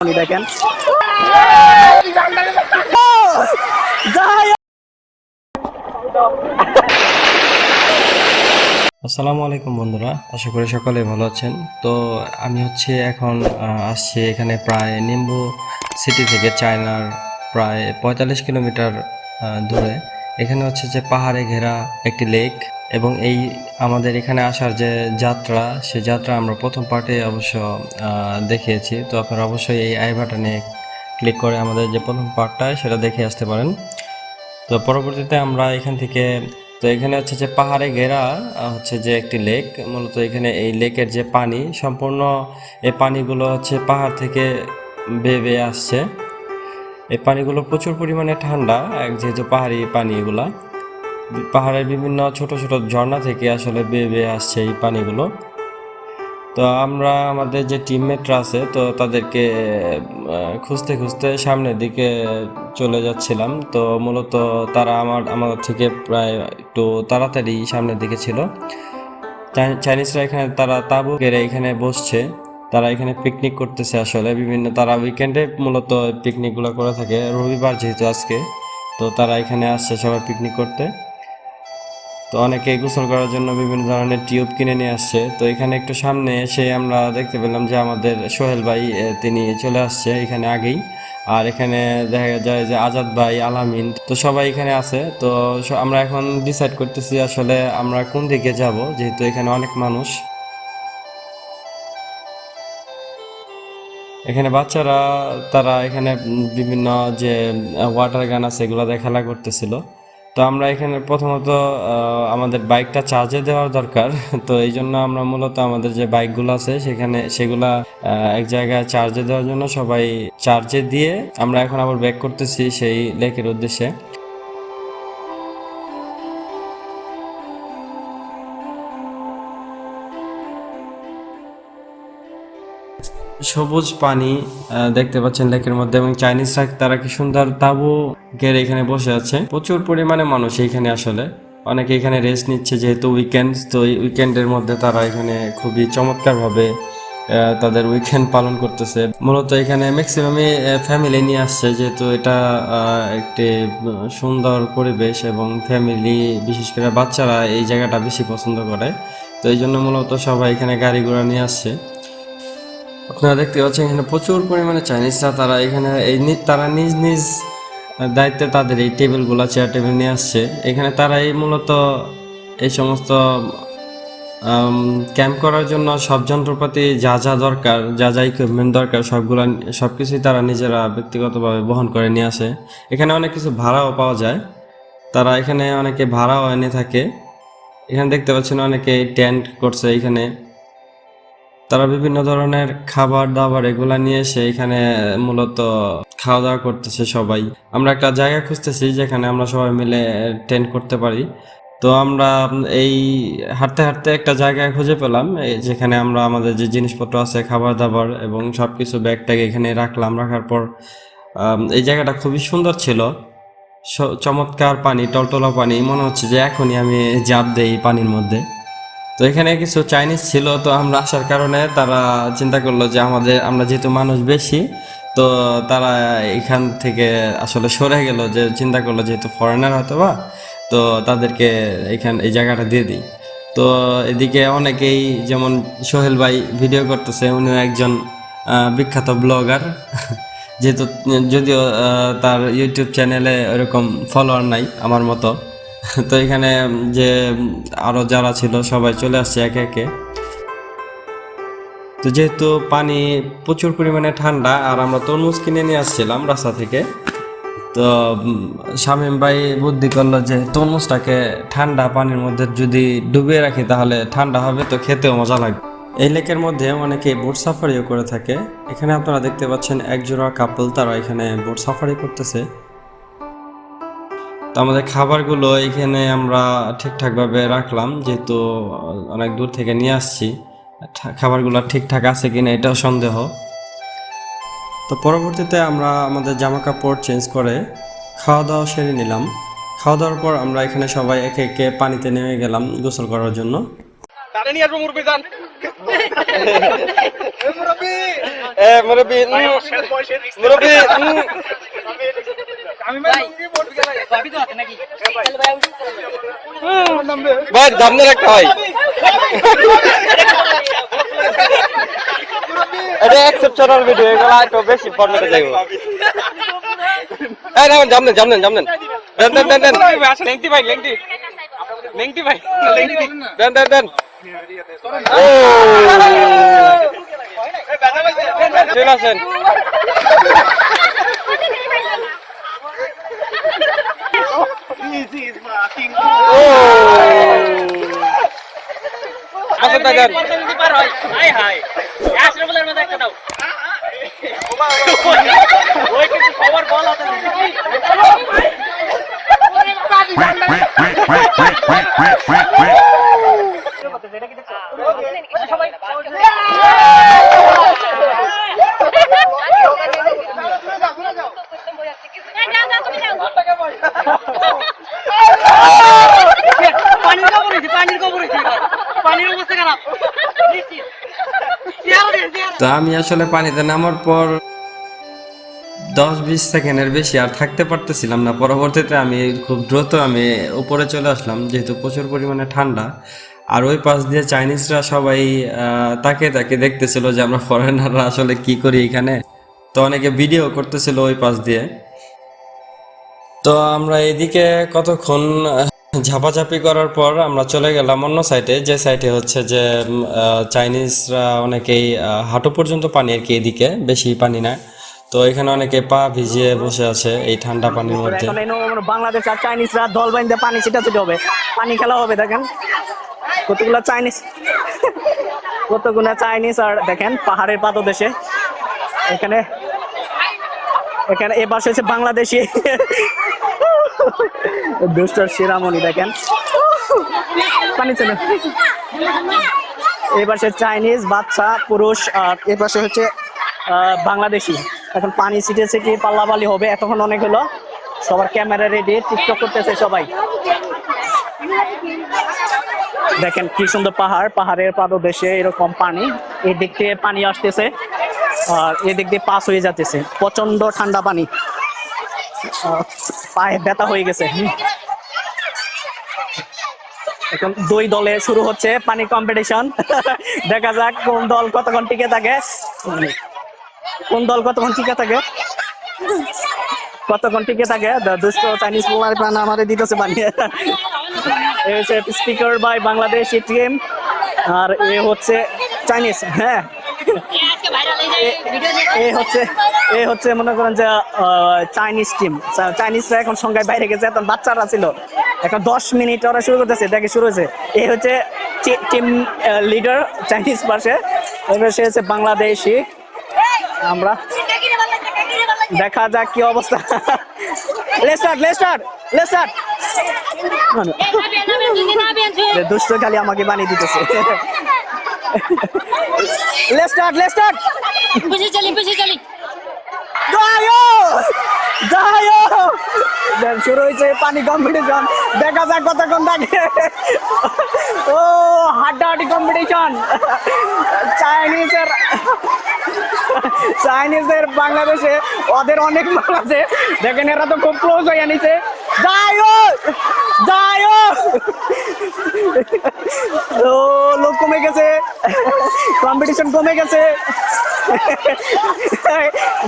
দেখেন। আসসালামু আলাইকুম বন্ধুরা, আশা করি সকলে ভালো আছেন। তো আমি হচ্ছে এখন আসছি এখানে প্রায় নিম্বু সিটি থেকে চায়নার প্রায় পঁয়তাল্লিশ কিলোমিটার দূরে। এখানে হচ্ছে যে পাহাড়ে ঘেরা একটি লেক। এবং এই আমাদের এখানে আসার যে যাত্রা সে যাত্রা আমরা প্রথম পার্টে অবশ্য দেখিয়েছি। তো আপনারা অবশ্যই এই আই বাটনে ক্লিক করে আমাদের যে প্রথম পার্টটা, সেটা দেখে আসতে পারেন। তো পরবর্তীতে আমরা এখান থেকে, তো এখানে হচ্ছে যে পাহাড়ে ঘেরা হচ্ছে যে একটি লেক। মূলত এখানে এই লেকের যে পানি, সম্পূর্ণ এই পানিগুলো হচ্ছে পাহাড় থেকে বেয়ে বেয়ে আসছে। এই পানিগুলো প্রচুর পরিমাণে ঠান্ডা যেহেতু পাহাড়ি পানি এগুলা। পাহাড়ের বিভিন্ন ছোট ছোট ঝর্ণা থেকে আসলে বেয়ে বেয়ে আসছে এই পানিগুলো। তো আমরা আমাদের যে টিমমেটরা আছে, তো তাদেরকে খুঁজতে খুঁজতে সামনের দিকে চলে যাচ্ছিলাম। তো মূলত তারা আমার, আমাদের থেকে প্রায় একটু তাড়াতাড়ি সামনের দিকে ছিল। চাইনিজরা এখানে, তারা তাঁবু গেড়ে এখানে বসছে। তারা এখানে পিকনিক করতেছে আসলে। বিভিন্ন তারা উইকেন্ডে মূলত পিকনিকগুলো করে থাকে। রবিবার যেহেতু আজকে, তো তারা এখানে আসছে সবাই পিকনিক করতে। তো অনেকে গোসল করার জন্য বিভিন্ন ধরনের টিউব কিনে নিয়ে আসছে। তো এখানে একটু সামনে এসে আমরা দেখতে পেলাম যে আমাদের সোহেল ভাই তিনি চলে আসছে এখানে আগেই। আর এখানে দেখা যায় যে আজাদ ভাই, আলামিন, তো সবাই এখানে আছে। তো আমরা এখন ডিসাইড করতেছি আসলে আমরা কোন দিকে যাব, যেহেতু এখানে অনেক মানুষ। এখানে বাচ্চারা, তারা এখানে বিভিন্ন যে ওয়াটার গান আছে এগুলো খেলা করতেছিল। তো আমরা এখানে প্রথমত আমাদের বাইকটা চার্জে দেওয়ার দরকার। তো এই জন্য আমরা মূলত আমাদের যে বাইকগুলো আছে, সেখানে সেগুলা এক জায়গায় চার্জে দেওয়ার জন্য সবাই চার্জে দিয়ে আমরা এখন আবার ব্যাক করতেছি সেই লেকের উদ্দেশ্যে। সবুজ পানি দেখতে পাচ্ছেন লেকের মধ্যে এবং চাইনিজরা তারা কি সুন্দর তাবু গেড়ে এখানে বসে আছে। প্রচুর পরিমাণে মানুষ এখানে আসলে। অনেকে এখানে রেস্ট নিচ্ছে যেহেতু উইকেন্ড তো উইকেন্ডের মধ্যে তারা এখানে খুবই চমৎকারভাবে তাদের উইকেন্ড পালন করতেছে। মূলত এখানে ম্যাক্সিমামই ফ্যামিলি নিয়ে আসছে যেহেতু এটা একটি সুন্দর পরিবেশ এবং ফ্যামিলি বিশেষ করে বাচ্চারা এই জায়গাটা বেশি পছন্দ করে। তো এই জন্য মূলত সবাই এখানে গাড়ি ঘোড়া নিয়ে আসছে। আপনারা দেখতে পাচ্ছেন এখানে প্রচুর পরিমাণে চাইনিজরা তারা এখানে এই তারা নিজ নিজ দায়িত্বে তাদের এই টেবিলগুলো চেয়ার টেবিল নিয়ে আসছে। এখানে তারা এই মূলত এই সমস্ত ক্যাম্প করার জন্য সব যন্ত্রপাতি যা যা দরকার, যা যা ইকুইপমেন্ট দরকার, সবগুলা সব কিছুই তারা নিজেরা ব্যক্তিগতভাবে বহন করে নিয়ে আসে। এখানে অনেক কিছু ভাড়াও পাওয়া যায়। তারা এখানে অনেকে ভাড়াও এনে থাকে। এখানে দেখতে পাচ্ছেন অনেকে টেন্ট করছে এখানে। তারা বিভিন্ন ধরনের খাবার, দাবার এগুলা নিয়ে এসে এখানে মূলত খাওয়া দাওয়া করতেছে সবাই। আমরা একটা জায়গা খুঁজতেছি যেখানে আমরা সবাই মিলে টেন্ট করতে পারি। তো আমরা এই হাঁটতে হাঁটতে একটা জায়গায় খুঁজে পেলাম যেখানে আমরা আমাদের যে জিনিসপত্র আছে, খাবার, দাবার এবং সব কিছু ব্যাগ ট্যাগ এখানে রাখলাম। রাখার পর এই জায়গাটা খুবই সুন্দর ছিল। চমৎকার পানি, টলটলা পানি। মনে হচ্ছে যে এখনই আমি জাপ দেই পানির মধ্যে। তো এখানে কিছু চাইনিজ ছিল, তো আমরা আসার কারণে তারা চিন্তা করল যে আমাদের, আমরা যেহেতু মানুষ বেশি, তো তারা এখান থেকে আসলে সরে গেল যে চিন্তা করল যেহেতু ফরেনার হয়তো বা তো তাদেরকে এখান, এই জায়গাটা দিয়ে দিই। তো এদিকে অনেকেই, যেমন সোহেল ভাই ভিডিও করতেছে, উনিও একজন বিখ্যাত ব্লগার যেহেতু, যদিও তার ইউটিউব চ্যানেলে ওরকম ফলোয়ার নাই আমার মতো। তো এখানে যে আরও যারা ছিল সবাই চলে আসছে একে একে। তো যেহেতু পানি প্রচুর পরিমাণে ঠান্ডা, আর আমরা তরমুজ কিনে নিয়ে আসছিলাম রাস্তা থেকে, তো শামীম ভাই বুদ্ধি করল যে তরমুজটাকে ঠান্ডা পানির মধ্যে যদি ডুবিয়ে রাখি তাহলে ঠান্ডা হবে, তো খেতেও মজা লাগবে। এই লেকের মধ্যে অনেকে বোট সাফারিও করে থাকে। এখানে আপনারা দেখতে পাচ্ছেন একজোড়া কাপল, তারা এখানে বোট সাফারি করতেছে। তো আমাদের খাবারগুলো এখানে আমরা ঠিকঠাকভাবে রাখলাম যেহেতু অনেক দূর থেকে নিয়ে আসছি। খাবারগুলো ঠিকঠাক আছে কিনা এটাও সন্দেহ। তো পরবর্তীতে আমরা আমাদের জামা কাপড় চেঞ্জ করে খাওয়া দাওয়া সেরে নিলাম। খাওয়া দাওয়ার পর আমরা এখানে সবাই একে একে পানিতে নেমে গেলাম গোসল করার জন্য। এ ভাই দামনে একটা ভাই এটা এক্সেপশনাল ভিডিও এগুলো একটু বেশি ফর্মেটে যাইব এই নামেন জামনেন জামনেন জামনেন দেন দেন। দেন দেন লেংটি ভাই লেংটি। লেংটি ভাই লেংটি। দেন দেন দেন। ও। ঠিক আছেন ও আচ্ছা দেন পার হয় হাই হাই আশরাফুলের মধ্যে একটা দাও ওই কিন্তু খবর বল আছে পানির খবর হয়েছে পানির খবর হয়েছে পানির অবস্থা খারাপ নিশ্চিত চেহারা দেখেন চেহারা তো আমি আসলে পানিতে নামার পর দশ বিশ সেকেন্ডের বেশি আর থাকতে পারতেছিলাম না। পরবর্তীতে আমি খুব দ্রুত আমি উপরে চলে আসলাম, যেহেতু প্রচুর পরিমাণে ঠান্ডা। আর ওই পাশ দিয়ে চাইনিজরা সবাই তাকে তাকে দেখতেছিল যে আমরা ফরেনাররা আসলে কি করি এখানে। তো অনেকে ভিডিও করতেছিল ওই পাশ দিয়ে। তো আমরা এদিকে কতক্ষণ ঝাপাঝাপি করার পর আমরা চলে গেলাম অন্য সাইডে যে সাইডে হচ্ছে যে চাইনিজরা অনেকেই হাঁটু পর্যন্ত পানি আর কি এদিকে বেশি পানি না। তো এখানে অনেকে পা ভিজিয়ে বসে আছে এই ঠান্ডা পানির মধ্যে। এখন এই নো- বাংলাদেশ আর চাইনিজরা দল বাইন্দে পানি ছিটাছিটি হবে। পানি খেলা হবে দেখেন। কতগুলো চাইনিজ কতগুলো চাইনিজ আর দেখেন পাহাড়ের পাদদেশে। এখানে এখানে এ পাশে হচ্ছে বাংলাদেশি। দুষ্টর শিরামণি দেখেন। পানি চলে এই পাশে চাইনিজ বাচ্চা, পুরুষ, আর এ পাশে হচ্ছে বাংলাদেশি। এখন পানি ছিটেছে কি পাল্লাপালি হবে, এতক্ষণ অনেক হলো। সবার ক্যামেরা রেডি টিকটক করতেছে সবাই। দেখেন কি সুন্দর পাহাড়, পাহাড়ের পাদদেশে এরকম পানি। এই দিক থেকে পানি আসতেছে, আর এদিক দিয়ে পাস হয়ে যাচ্ছে প্রচণ্ড ঠান্ডা পানি। পায়ে ব্যথা হয়ে গেছে। এখন দুই দলে শুরু হচ্ছে পানি কম্পিটিশন দেখা যাক কোন দল কতক্ষণ টিকে থাকে। কোন দল কতক্ষণ টিকে থাকে। কতক্ষণ টিকে থাকে। দুষ্ট চাইনিজ পোলার প্রাণ আমাদের দিতেছে পানি। এ হচ্ছে স্পিকার বাই বাংলাদেশ টিম আর এ হচ্ছে চাইনিজ হ্যাঁ। এ হচ্ছে এ হচ্ছে মনে করেন যে চাইনিজ টিম চাইনিজরা এখন সংখ্যায় বাইরে গেছে, এখন বাচ্চারা ছিল। এখন দশ মিনিট ওরা শুরু করতেছে দেখে শুরু হয়েছে? এ হচ্ছে টিম লিডার চাইনিজ পাশে। এবার সে হচ্ছে বাংলাদেশি। আমরা দেখা যাক কি অবস্থা। লেস্টার লেস্টার লেস্টার দুষ্ট খালি আমাকে বানিয়ে দিতেছে। লেস্টার লেস্টার পিছিয়ে চলি পিছিয়ে চলি। পানি কম্পিটিশন দেখা যাক ও, হাড্ডাহাড্ডি কম্পিটিশন চাইনিজের বাংলাদেশে ওদের অনেক মাল আছে। দেখেন, এরা তো খুব ক্লোজ হয়ে নিছে। যাইও যাইও ও, লোক কমে গেছে। কম্পিটিশন কমে গেছে।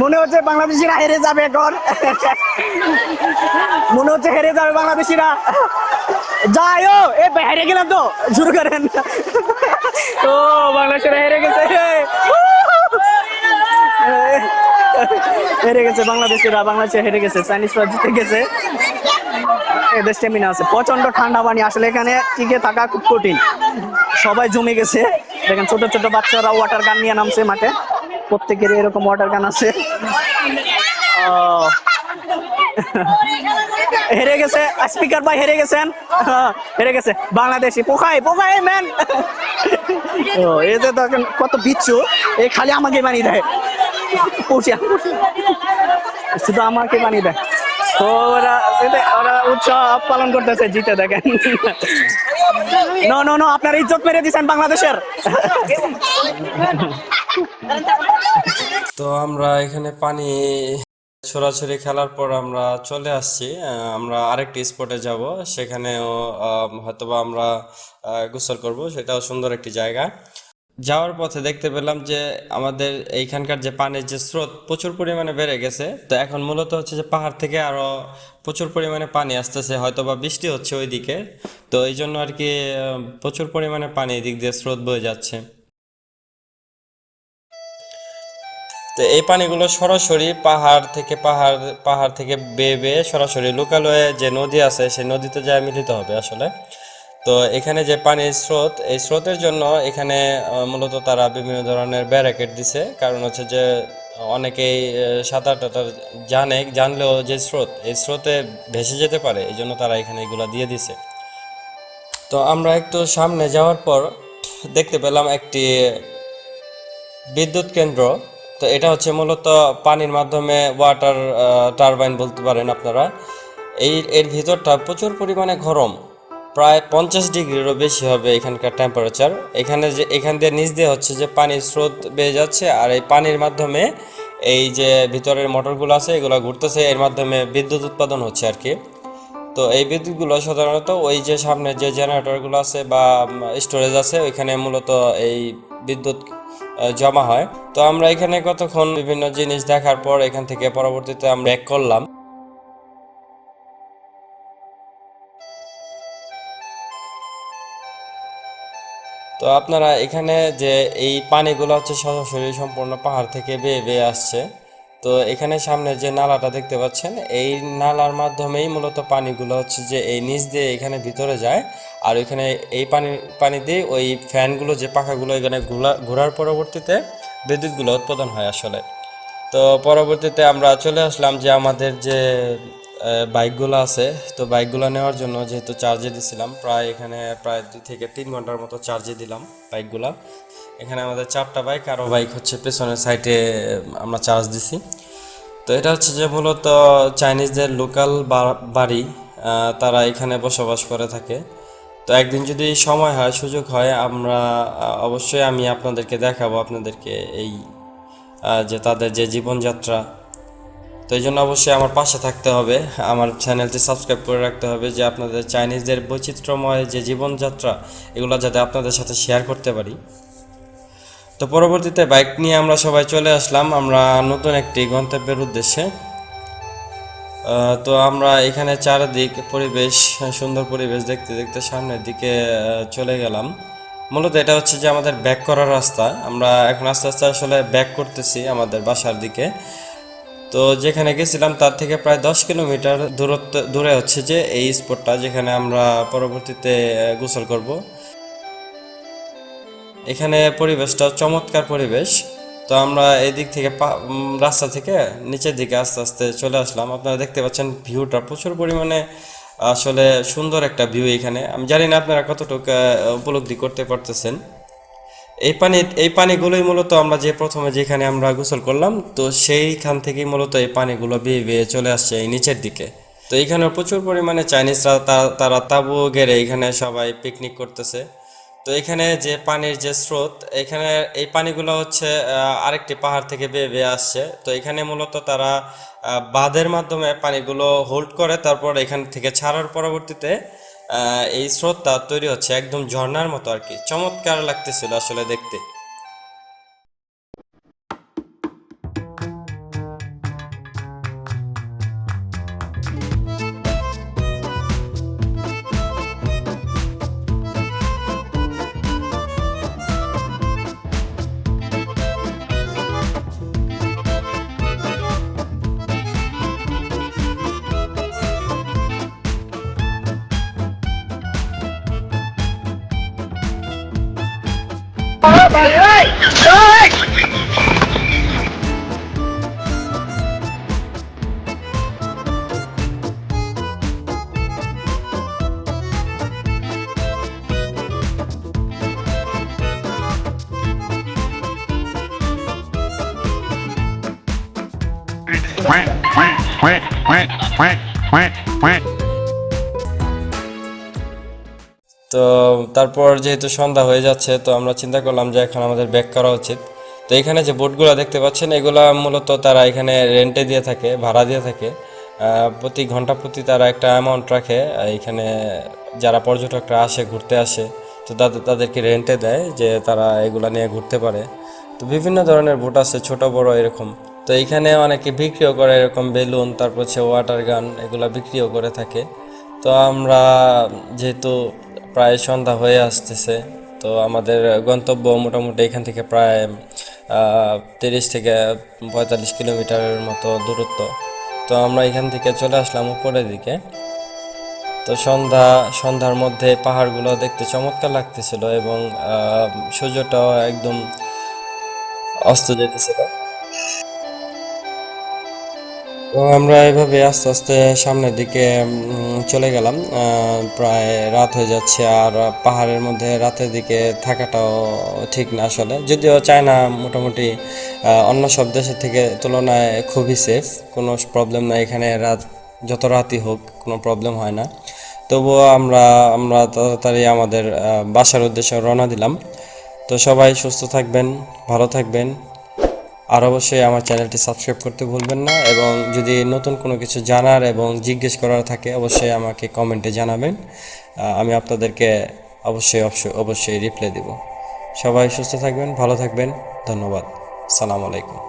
মনে হচ্ছে বাংলাদেশিরা হেরে যাবে এখন। মনে হচ্ছে হেরে যাবে বাংলাদেশিরা। যাইও এ হেরে গেলাম তো শুরু করেন। ও বাংলাদেশিরা হেরে গেছে। হেরে গেছে বাংলাদেশিরা বাংলাদেশে হেরে গেছে চাইনিজরা জিতে গেছে। এদের স্টেমিনা আছে। প্রচণ্ড ঠান্ডা পানি আসলে এখানে টিকে থাকা খুব কঠিন। সবাই জমে গেছে। দেখেন ছোট ছোট বাচ্চারা ওয়াটার গান নিয়ে নামছে মাঠে। প্রত্যেকের এরকম ওয়াটার গান আছে। হেরে গেছে। স্পিকার ভাই, হেরে গেছেন? হেরে গেছে। বাংলাদেশি পোখাই পোখাই ম্যান ও এই যে দেখেন কত বিচ্ছু। এই খালি আমাকে বানিয়ে দেয়। পুষিয়া শুধু আমাকে বানিয়ে দেয়। তো ওরা উৎসব পালন করতেছে, জিতে দেখেন। নো নো নো আপনার ইজ্জত মেরে দিচ্ছেন বাংলাদেশের। তো আমরা এখানে পানি ছোড়াছুড়ি খেলার পর আমরা চলে আসছি। আমরা আরেকটি স্পটে যাব। সেখানেও হয়তোবা আমরা গোসল করব। সেটাও সুন্দর একটি জায়গা। যাওয়ার পথে দেখতে পেলাম যে আমাদের এইখানকার যে পানির যে স্রোত প্রচুর পরিমাণে বেড়ে গেছে। তো এখন মূলত হচ্ছে যে পাহাড় থেকে আরও প্রচুর পরিমাণে পানি আসতেছে হয়তো বা বৃষ্টি হচ্ছে ওইদিকে। তো এই জন্য আর কি প্রচুর পরিমাণে পানি এদিক দিয়ে স্রোত বয়ে যাচ্ছে। তো এই পানিগুলো সরাসরি পাহাড় থেকে পাহাড় পাহাড় থেকে বেয়ে বেয়ে সরাসরি লোকালয়ে যে নদী আছে, সেই নদীতে যায় মিলিত হবে আসলে। তো এখানে যে পানির স্রোত, এই স্রোতের জন্য এখানে মূলত তারা বিভিন্ন ধরনের ব্যারাকেড দিছে। কারণ হচ্ছে যে, অনেকেই সাঁতার টাতার জানে, জানলেও যে স্রোত, এই স্রোতে ভেসে যেতে পারে, এই জন্য তারা এখানে এগুলা দিয়ে দিছে। তো আমরা একটু সামনে যাওয়ার পর দেখতে পেলাম একটি বিদ্যুৎ কেন্দ্র। তো এটা হচ্ছে মূলত পানির মাধ্যমে ওয়াটার টারবাইন বলতে পারেন আপনারা। এই, এর ভিতরটা প্রচুর পরিমাণে গরম। প্রায় পঞ্চাশ ডিগ্রিরও বেশি হবে এখানকার টেম্পারেচার এখানে যে, এখান দিয়ে নিচ দিয়ে হচ্ছে যে পানির স্রোত বেয়ে যাচ্ছে আর এই পানির মাধ্যমে এই যে ভিতরের মোটরগুলো আছে এগুলো ঘুরতেছে, এর মাধ্যমে বিদ্যুৎ উৎপাদন হচ্ছে আর কি। তো এই বিদ্যুৎগুলো সাধারণত ওই যে সামনে যে জেনারেটরগুলো আছে বা স্টোরেজ আছে, ওইখানে মূলত এই বিদ্যুৎ জমা হয়। তো আমরা এখানে কতক্ষণ বিভিন্ন জিনিস দেখার পর এখান থেকে পরবর্তীতে আমরা ব্যাক করলাম। তো আপনারা এখানে যে এই পানিগুলো হচ্ছে সরাসরি সম্পূর্ণ পাহাড় থেকে বেয়ে বেয়ে আসছে। তো এখানে সামনে যে নালাটা দেখতে পাচ্ছেন, এই নালার মাধ্যমেই মূলত পানিগুলো হচ্ছে যে এই নিচ দিয়ে এখানে ভিতরে যায়। আর ওইখানে এই পানি পানি দিয়ে ওই ফ্যানগুলো, যে পাখাগুলো এখানে ঘোরা, ঘোরার পরবর্তীতে বিদ্যুৎগুলো উৎপাদন হয় আসলে। তো পরবর্তীতে আমরা চলে আসলাম যে আমাদের যে বাইকগুলো আছে। তো বাইকগুলো নেওয়ার জন্য যেহেতু চার্জে দিছিলাম, প্রায় এখানে প্রায় দুই থেকে তিন ঘণ্টার মতো চার্জে দিলাম বাইকগুলা। এখানে আমাদের চারটা বাইক আরও বাইক হচ্ছে পেছনের সাইডে আমরা চার্জ দিছি। তো এটা হচ্ছে যে মূলত চাইনিজদের লোকাল বাড়ি তারা এখানে বসবাস করে থাকে। তো একদিন যদি সময় হয়, সুযোগ হয়, আমরা অবশ্যই আমি আপনাদেরকে দেখাবো, আপনাদেরকে এই যে তাদের যে জীবনযাত্রা তো এই জন্য অবশ্যই আমার পাশে থাকতে হবে। আমার চ্যানেলটি সাবস্ক্রাইব করে রাখতে হবে যে আপনাদের চাইনিজদের বৈচিত্র্যময় যে জীবনযাত্রা, এগুলো যাতে আপনাদের সাথে শেয়ার করতে পারি। তো পরবর্তীতে বাইক নিয়ে আমরা সবাই চলে আসলাম আমরা নতুন একটি গন্তব্যের উদ্দেশ্যে। তো আমরা এখানে চারিদিক পরিবেশ, সুন্দর পরিবেশ দেখতে দেখতে সামনের দিকে চলে গেলাম। মূলত এটা হচ্ছে যে আমাদের ব্যাক করার রাস্তা। আমরা এখন আস্তে আস্তে আসলে ব্যাক করতেছি আমাদের বাসার দিকে। তো যেখানে গেছিলাম তার থেকে প্রায় দশ কিলোমিটার দূরত্ব, দূরে হচ্ছে যে এই স্পটটা যেখানে আমরা পরবর্তীতে গোসল করব। এখানে পরিবেশটা চমৎকার পরিবেশ। তো আমরা এই দিক থেকে রাস্তা থেকে নিচের দিকে আস্তে আস্তে চলে আসলাম। আপনারা দেখতে পাচ্ছেন ভিউটা প্রচুর পরিমাণে, আসলে সুন্দর একটা ভিউ এখানে। আমি জানি না আপনারা কতটুকু উপলব্ধি করতে পারতেছেন। এই পানি, এই পানিগুলোই মূলত আমরা যে প্রথমে যেখানে আমরা গোসল করলাম, তো সেইখান থেকেই মূলত এই পানিগুলো বেয়ে বেয়ে চলে আসছে এই নিচের দিকে। তো এইখানে প্রচুর পরিমাণে চাইনিজরা তারা তাঁবু গেড়ে এখানে সবাই পিকনিক করতেছে। তো এখানে যে পানির যে স্রোত, এখানে এই পানিগুলো হচ্ছে আরেকটি পাহাড় থেকে বেয়ে বেয়ে আসছে। তো এখানে মূলত তারা বাঁধের মাধ্যমে পানিগুলো হোল্ড করে, তারপর এখান থেকে ছাড়ার পরবর্তীতে এই স্রোতটা তৈরি হচ্ছে একদম ঝর্নার মতো আর কি। চমৎকার লাগতেছিল আসলে দেখতে। তো তারপর যেহেতু সন্ধ্যা হয়ে যাচ্ছে, তো আমরা চিন্তা করলাম যে এখন আমাদের ব্যাক করা উচিত। তো এখানে যে বোটগুলো দেখতে পাচ্ছেন, এগুলা মূলত তারা এখানে রেন্টে দিয়ে থাকে, ভাড়া দিয়ে থাকে। প্রতি ঘণ্টা প্রতি তারা একটা অ্যামাউন্ট রাখে। এখানে যারা পর্যটকরা আসে, ঘুরতে আসে, তো তাদের তাদেরকে রেন্টে দেয় যে তারা এগুলা নিয়ে ঘুরতে পারে। তো বিভিন্ন ধরনের বোট আছে, ছোট, বড়, এরকম। তো এখানে অনেকে বিক্রিও করে, এরকম বেলুন, তারপর হচ্ছে ওয়াটার গান এগুলা বিক্রিও করে থাকে। তো আমরা যেহেতু প্রায় সন্ধ্যা হয়ে আসতেছে, তো আমাদের গন্তব্য মোটামুটি এখান থেকে প্রায় তিরিশ থেকে পঁয়তাল্লিশ কিলোমিটারের মতো দূরত্ব। তো আমরা এখান থেকে চলে আসলাম উপরের দিকে। তো সন্ধ্যা, সন্ধ্যার মধ্যে পাহাড়গুলো দেখতে চমৎকার লাগতেছিল এবং সূর্যটাও একদম অস্ত যেতেছিল। তো আমরা এভাবে আস্তে আস্তে সামনের দিকে চলে গেলাম। প্রায় রাত হয়ে যাচ্ছে আর পাহাড়ের মধ্যে রাতের দিকে থাকাটাও ঠিক না আসলে। যদিও চায়না মোটামুটি অন্য সব দেশের থেকে তুলনায় খুবই সেফ কোনো প্রবলেম নাই এখানে, রাত যত রাতই হোক, কোনো প্রবলেম হয় না। তবুও আমরা আমরা তাড়াতাড়ি আমাদের বাসার উদ্দেশ্যে রওনা দিলাম। তো সবাই সুস্থ থাকবেন, ভালো থাকবেন। আর অবশ্যই আমার চ্যানেলটি সাবস্ক্রাইব করতে ভুলবেন না এবং যদি নতুন কোনো কিছু জানার এবং জিজ্ঞেস করার থাকে, অবশ্যই আমাকে কমেন্টে জানাবেন। আমি আপনাদেরকে অবশ্যই অবশ্যই রিপ্লাই দেব। সবাই সুস্থ থাকবেন, ভালো থাকবেন। ধন্যবাদ। সালাম আলাইকুম।